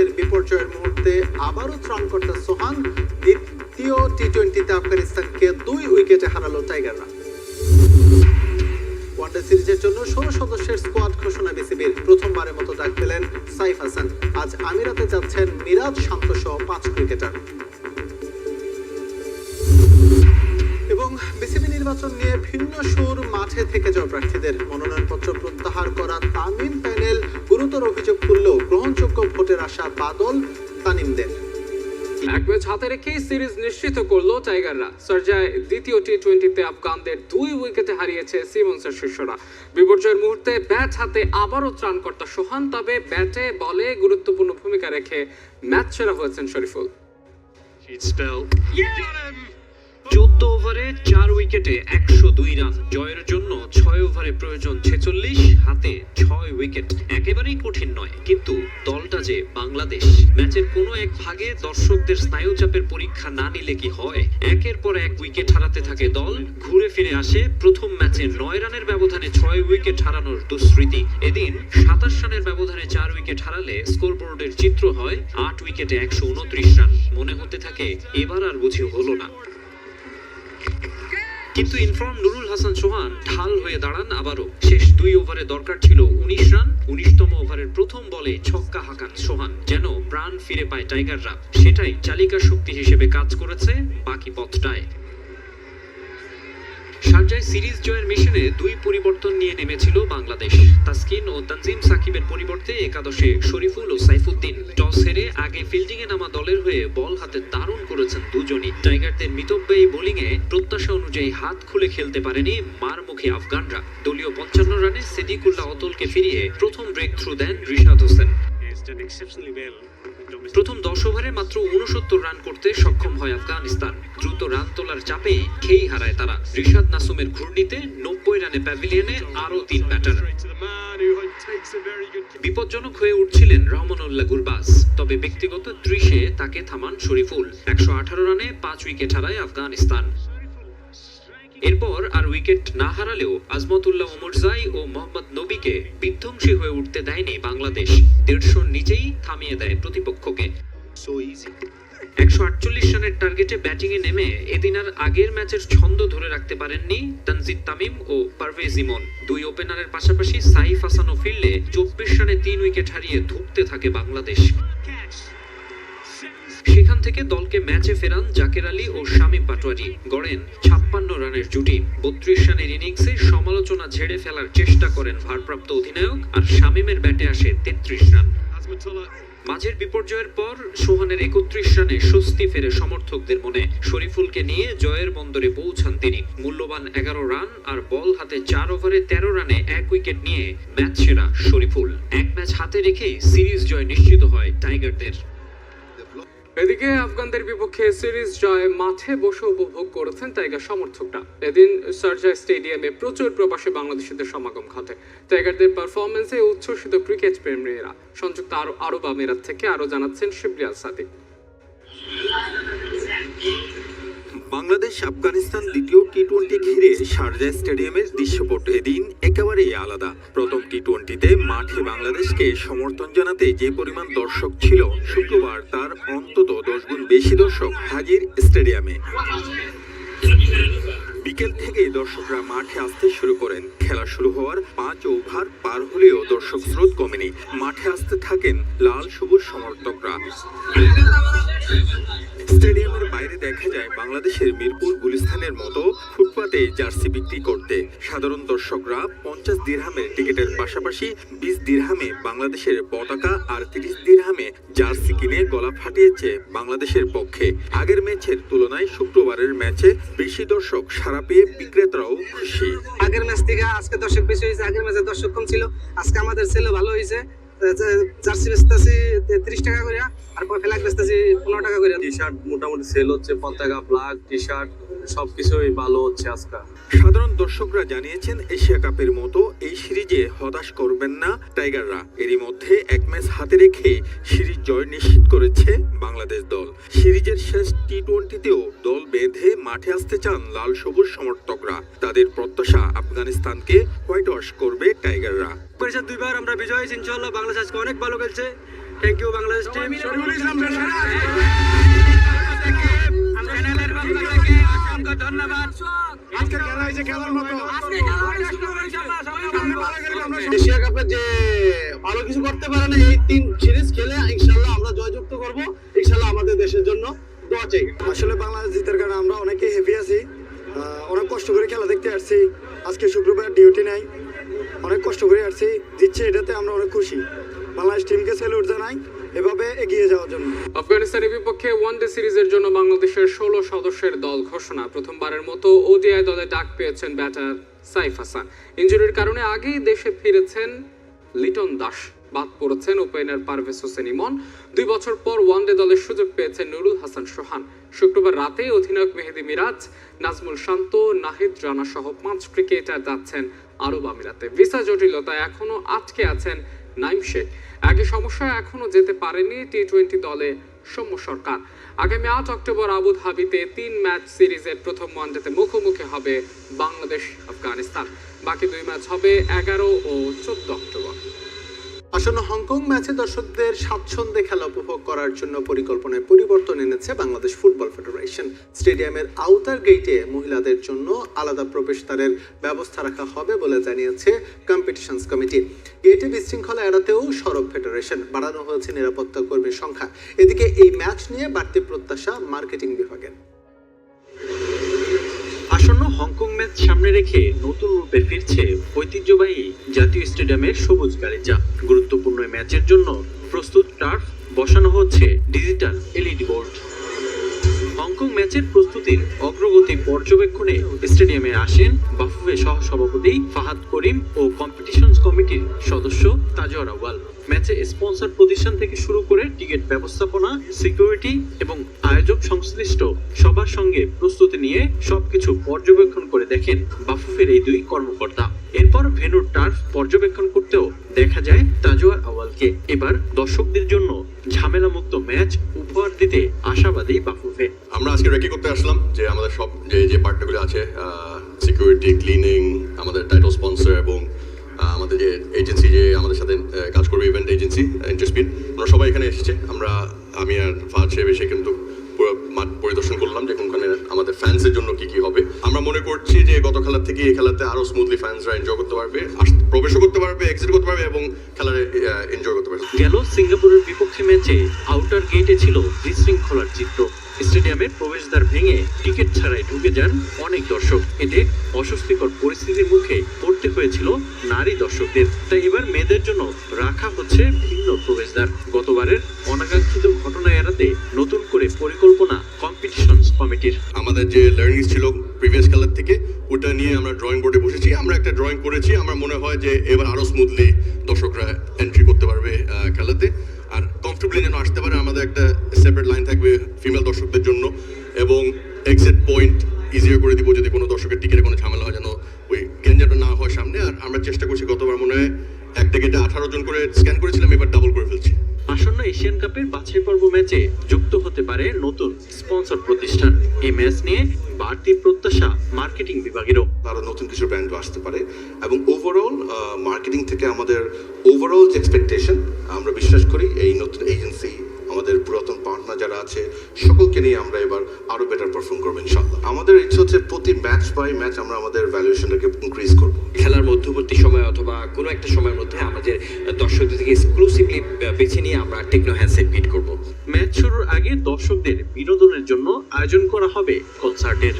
ম্যাচের বিপর্যয়ের মুহূর্তে আবারও ত্রাণকর্তা সোহান দ্বিতীয় টি টোয়েন্টিতে আফগানিস্তানকে দুই উইকেটে হারালো টাইগাররা ওয়ানডে সিরিজের জন্য ষোলো সদস্যের স্কোয়াড ঘোষণা বিসিবির। প্রথমবারের মতো ডাক পেলেন সাইফ হাসান। আজ আমিরাতে যাচ্ছেন মিরাজ শান্ত সহ পাঁচ ক্রিকেটার এবং বিসিবি নির্বাচন নিয়ে ভিন্ন সুর মাঠে থেকে যাওয়া প্রার্থীদের মনোনয়নপত্র প্রত্যাহার করা তামিম প্যানেল গুরুতর অভিযোগ আশা বাদল তানিমদের এক ম্যাচ হাতে রেখেই সিরিজ নিশ্চিত করল টাইগাররা। সার্জায় দ্বিতীয় টি টোয়েন্টিতে আফগানদের দুই উইকেটে হারিয়েছে সিমন্সের শিষ্যরা। বিপর্যয়ের মুহূর্তে ব্যাট হাতে আবারও ত্রাণকর্তা সোহান তবে ব্যাটে বলে গুরুত্বপূর্ণ ভূমিকা রেখে ম্যাচ সেরা হয়েছেন শরীফুল. চোদ্দ ওভারে চার উইকেটে একশো দুই রান। জয়ের জন্য ছয় ওভারে প্রয়োজন ছেচল্লিশ, হাতে ছয় উইকেট। একেবারেই কঠিন নয়, কিন্তু দলটা যে বাংলাদেশ। ম্যাচের কোনো এক ভাগে দর্শকদের স্নায়ুচাপের পরীক্ষা না নিলে কি হয়? একের পর এক উইকেট হারাতে থাকে দল, ঘুরে ফিরে আসে প্রথম ম্যাচে নয় রানের ব্যবধানে ছয় উইকেট হারানোর দুঃস্মৃতি। এদিন সাতাশ রানের ব্যবধানে চার উইকেট হারালে স্কোরবোর্ডের চিত্র হয় আট উইকেটে একশো উনত্রিশ রান। মনে হতে থাকে, এবার আর বুঝি হলো না। কিন্তু ইনফর্ম নুরুল হাসান সোহান ঢাল হয়ে দাঁড়ান আবারও। শেষ দুই ওভারে দরকার ছিল উনিশ রান, উনিশতম ওভারের প্রথম বলে ছক্কা হাঁকান সোহান যেন প্রাণ ফিরে পায় টাইগাররা। সেটাই চালিকা শক্তি হিসেবে কাজ করেছে বাকি পথটায়। শারজায় সিরিজ জয়ের মিশনে দুই পরিবর্তন নিয়ে নেমেছিল বাংলাদেশ। তাসকিন ও তানজিম সাকিবের পরিবর্তে একাদশে শরীফুল ও সাইফুদ্দিন। টস হেরে আগে ফিল্ডিংয়ে নামা দলের হয়ে বল হাতে দারুণ করেছেন দুজনই। টাইগারদের মিতব্যয়ী বোলিংয়ে প্রত্যাশা অনুযায়ী হাত খুলে খেলতে পারেনি মার মুখে আফগানরা। দলীয় পঞ্চান্ন রানে সিদ্দিকুল্লাহ অতলকে ফিরিয়ে প্রথম ব্রেক থ্রু দেন রিশাদ হোসেন। প্রথম দশ ওভারে মাত্র উনসত্তর রান করতে সক্ষম হয় আফগানিস্তান। দ্রুত রান তোলার চাপে খেই হারায় তারা। রিশাদ নাসুমের ঘূর্ণিতে নব্বই রানে প্যাভিলিয়নে আরও তিন ব্যাটার। বিপজ্জনক হয়ে উঠছিলেন রহমানুল্লাহ গুরবাজ। তবে ব্যক্তিগত ত্রিশে তাকে থামান শরীফুল। একশো আঠারো রানে পাঁচ উইকেট হারায় আফগানিস্তান। এরপর আর উইকেট না হারালেও আজমতুল্লাহ ওমরজাই ও মোহাম্মদ নবীকে বিধ্বংসী হয়ে উঠতে দেয়নি বাংলাদেশ। দেড়শোর নিচেই থামিয়ে দেয় প্রতিপক্ষকে। একশো আটচল্লিশ রানের টার্গেটে ব্যাটিংয়ে নেমে এদিন আর আগের ম্যাচের ছন্দ ধরে রাখতে পারেননি তানজিদ তামিম ও পারভেজ ইমন। দুই ওপেনারের পাশাপাশি সাইফ হাসানও ফিরলে চব্বিশ রানে তিন উইকেট হারিয়ে থাকে বাংলাদেশ। সেখান থেকে দলকে ম্যাচে ফেরান জাকের আলী ও শামীম পাটোয়ারি। গড়েন ছাপ্পান্ন রানের জুটি। বত্রিশ রানের ইনিংসে সমালোচনা ঝেড়ে ফেলার চেষ্টা করেন ভারপ্রাপ্ত অধিনায়ক আর শামীমের ব্যাটে আসে তেত্রিশ রান। মাঝের বিপর্যয়ের পর সোহানের একত্রিশ রানে স্বস্তি ফেরে সমর্থকদের মনে। শরীফুলকে নিয়ে জয়ের বন্দরে পৌঁছান তিনি। মূল্যবান এগারো রান আর বল হাতে চার ওভারে তেরো রানে এক উইকেট নিয়ে ম্যাচ সেরা শরীফুল। এক ম্যাচ হাতে রেখে সিরিজ জয় নিশ্চিত হয় টাইগারদের। এদিকে আফগানদের বিপক্ষে সিরিজ জয় মাঠে বসে উপভোগ করেছেন টাইগার সমর্থকরা। এদিন সার্জা স্টেডিয়ামে প্রচুর প্রবাসী বাংলাদেশিদের সমাগম ঘটে। টাইগারদের পারফরমেন্সে উচ্ছ্বসিত ক্রিকেট প্রেমীরা। সংযুক্ত আরব আমিরাত থেকে আরও জানাচ্ছেন শিবরিয়াল সাদিক। বাংলাদেশ, আফগানিস্তান দ্বিতীয় টি টোয়েন্টি ঘিরে শারজা স্টেডিয়ামের দৃশ্যপট এদিন একেবারেই আলাদা। প্রথম টি টোয়েন্টিতে মাঠে বাংলাদেশকে সমর্থন জানাতে যে পরিমাণ দর্শক ছিল, শুক্রবার তার অন্তত দশ গুণ বেশি দর্শক হাজির স্টেডিয়ামে। বিকেল থেকে দর্শকরা মাঠে আসতে শুরু করেন। খেলা শুরু হওয়ার পাঁচ ওভার পার হলেও দর্শক স্রোত কমেনি। মাঠে আসতে থাকেন লাল সবুজ সমর্থকরা। স্টেডিয়ামের বাইরে দেখা যায় বাংলাদেশের মিরপুর গুলিস্তানের মতো ফুটপাতে জার্সি বিক্রি করতে। সাধারণ দর্শকরা পঞ্চাশ দিরহামের টিকিটের পাশাপাশি বিশ দিরহামে বাংলাদেশের পতাকা আর তিরিশ দিরহামে জার্সি কিনে গলা ফাটিয়েছে বাংলাদেশের পক্ষে। আগের ম্যাচের তুলনায় শুক্রবারের ম্যাচে বেশি দর্শক সারা পেয়ে বিক্রেতারাও খুশি। আগের ম্যাচ থেকে আজকে দর্শক বেশি হয়েছে, আগের ম্যাচে দর্শক কম ছিল, আজকে আমাদের ছেলে ভালো হয়েছে। জার্সি বেচতেছি তিরিশ টাকা করে আর ফ্ল্যাগ বেচতেছি পনেরো টাকা করে টি শার্ট মোটামুটি সেল হচ্ছে পতাকা ফ্লাগ টি শার্ট সবকিছুই ভালো হচ্ছে আজকাল। সাধারণ দর্শকরা জানিয়েছেন এশিয়া কাপের মতো এই সিরিজে হতাশ করবেন না টাইগাররা। এরই মধ্যে এক ম্যাচ হাতে রেখে সিরিজ জয় নিশ্চিত করেছে বাংলাদেশ দল সিরিজের শেষ টি টোয়েন্টিতেও দল বেঁধে মাঠে আসতে চান লাল সবুজ সমর্থকরা তাদের প্রত্যাশা আফগানিস্তানকে হোয়াইট ওয়াশ করবে টাইগাররা পরিষদ দুইবার আমরা বিজয় হয়েছি ইনশাল্লাহ বাংলাদেশ আজকে অনেক ভালো খেলছে থ্যাংক ইউ বাংলাদেশ টিম ধন্যবাদ আজকে খেলা হয়েছে খেলার মতো এশিয়া কাপে যে ভালো কিছু করতে পারে না এই তিন সিরিজ খেলে ইনশাল্লাহ আমরা জয়যুক্ত করব। ইনশাল্লাহ আমাদের দেশের জন্য দোয়া চাই। আসলে বাংলাদেশ জিতার কারণে আমরা অনেকে হেভি আছি। অনেক কষ্ট করে খেলা দেখতে আসছি। আজকে শুক্রবার ডিউটি নাই। অনেক কষ্ট করে আসছি। জিতছে এটাতে আমরা অনেক খুশি। বাংলাদেশ টিমকে স্যালুট জানাই, এভাবে এগিয়ে যাওয়ার জন্য। আফগানিস্তানের বিপক্ষে ওয়ান ডে সিরিজের জন্য বাংলাদেশের ষোলো সদস্যের দল ঘোষণা। প্রথমবারের মতো ওডিআই দলে ডাক পেয়েছেন ব্যাটার সাইফ হাসান। ইঞ্জুরির কারণে আগেই দেশে ফিরেছেন লিটন দাস। বাদ পড়েছেন ওপেনার পারভেজ হোসেন ইমন। দুই বছর পর ওয়ানডে দলের সুযোগ পেয়েছেন নুরুল হাসান সোহান। শুক্রবার রাতে অধিনায়ক মেহেদি মিরাজ, নাজমুল শান্ত, নাহিদ রানা সহ পাঁচ ক্রিকেটার যাচ্ছেন আরব আমিরাতে। ভিসা জটিলতা এখনও আটকে আছেন নাইম শেখ। একই সমস্যা এখনও যেতে পারেনি টি টোয়েন্টি দলে সৌম্য সরকার। আগামী আট অক্টোবর আবু ধাবিতে তিন ম্যাচ সিরিজের প্রথম ওয়ানডেতে মুখোমুখি হবে বাংলাদেশ আফগানিস্তান বাকি দুই ম্যাচ হবে এগারো ও চোদ্দ অক্টোবর। আসন্ন হংকং ম্যাচে দর্শকদের স্বাচ্ছন্দ্যে খেলা উপভোগ করার জন্য পরিকল্পনায় পরিবর্তন এনেছে বাংলাদেশ ফুটবল ফেডারেশন। স্টেডিয়ামের আউটার গেটে মহিলাদের জন্য আলাদা প্রবেশদ্বারের ব্যবস্থা রাখা হবে বলে জানিয়েছে কম্পিটিশনস কমিটি। গেটে বিশৃঙ্খলা এড়াতেও সড়ক ফেডারেশন। বাড়ানো হয়েছে নিরাপত্তা কর্মীর সংখ্যা। এদিকে এই ম্যাচ নিয়ে বাড়তি প্রত্যাশা মার্কেটিং বিভাগের। ম্যাচ সামনে রেখে নতুন রূপে ফিরছে ঐতিহ্যবাহী জাতীয় স্টেডিয়ামের সবুজ গালিচা। গুরুত্বপূর্ণ ম্যাচের জন্য প্রস্তুত টার্ফ বসানো হচ্ছে ডিজিটাল এলইডি বোর্ড। হংকং ম্যাচের প্রস্তুতির অগ্রগতি পর্যবেক্ষণে স্টেডিয়ামে আসেন বাফুফে সহ সভাপতি ফাহাদ করিম ও কম্পিটিশনস কমিটির সদস্য তাজওয়ার আওয়াল ম্যাচে স্পন্সর প্রতিষ্ঠান থেকে শুরু করে টিকিট ব্যবস্থাপনা সিকিউরিটি এবং আয়োজক সংশ্লিষ্ট সবার সঙ্গে প্রস্তুতি নিয়ে সবকিছু পর্যবেক্ষণ করে দেখেন বাফুফের এই দুই কর্মকর্তা। এরপর ভেনুর টার্ফ পর্যবেক্ষণ করতেও দেখা যায় তাজওয়ার আওয়ালকে এবার দর্শকদের জন্য ঝামেলামুক্ত ম্যাচ উপহার দিতে আশাবাদী বাফুফে। আমরা আজকে রেকি করতে আসলাম যে আমাদের সব যে যে পার্টনারগুলো আছে সিকিউরিটি ক্লিনিং আমাদের টাইটল স্পন্সর এবং আমাদের যে এজেন্সি যে আমাদের সাথে কাজ করবে ইভেন্ট এজেন্সি ইন্টারস্পিড আমরা সবাই এখানে এসেছে। আমরা, আমি আর ফাহাদ সাহেব এসে কিন্তু পুরো মাঠ পরিদর্শন করলাম যে কোনখানে আমাদের ফ্যান্সের জন্য কি কি হবে। আমরা মনে করছি যে গত খেলার থেকে এই খেলাতে আরও স্মুথলি ফ্যান্সরা এনজয় করতে পারবে প্রবেশও করতে পারবে এক্সিট করতে পারবে এবং খেলার এনজয় করতে পারবে। গেল সিঙ্গাপুরের বিপক্ষে ম্যাচে আউটার গেটে ছিল বিশৃঙ্খলার চিত্র। স্টেডিয়ামের প্রবেশদ্বার ভেঙে টিকিট ছাড়াই ঢুকে যান অনেক দর্শক। এতে অস্বস্তিকর পরিস্থিতির মুখে পড়তে হয়েছিল নারী দর্শকদের। তাই এবার মেয়েদের জন্য রাখা হচ্ছে ভিন্ন প্রবেশদ্বার। গতবারের অনাকাঙ্ক্ষিত ঘটনা এড়াতে নতুন করে পরিকল্পনা কম্পিটিশনস কমিটির আমাদের যে লার্নিং ছিল প্রিভিয়াস খেলার থেকে, ওটা নিয়ে আমরা ড্রয়িং বোর্ডে বসেছি। আমরা একটা ড্রয়িং করেছি, আমার মনে হয় যে এবার আরও স্মুথলি দর্শকরা এন্ট্রি করতে পারবে খেলাতে। আর কমফর্টেবলি যেন আসতে পারে, আমাদের একটা সেপারেট লাইন থাকবে ফিমেল হতে পারে নতুন স্পন্সর প্রতিষ্ঠান। এই ম্যাচ নিয়ে বাড়তি প্রত্যাশা মার্কেটিং বিভাগেরও। আরও নতুন কিছু ব্র্যান্ড আসতে পারে এবং ওভারঅল মার্কেটিং থেকে আমাদের ওভারঅল যে এক্সপেকটেশন আমরা বিশ্বাস করি এই নতুন এজেন্সি আমাদের পুরাতন পার্টনার যারা আছে সকলকে নিয়ে আমরা এবার আরও বেটার পারফর্ম করব ইনশাল্লাহ আমাদের ইচ্ছে হচ্ছে প্রতি ম্যাচ বাই ম্যাচ আমরা আমাদের ভ্যালুয়েশনটাকে ইনক্রিজ করব। খেলার মধ্যবর্তী সময় অথবা কোনো একটা সময়ের মধ্যে আমাদের দর্শকদের থেকে এক্সক্লুসিভলি বেছে নিয়ে আমরা টেকনো হ্যান্ডসেট ফিট করব। ম্যাচ শুরুর আগে দর্শকদের বিনোদনের জন্য আয়োজন করা হবে কনসার্টের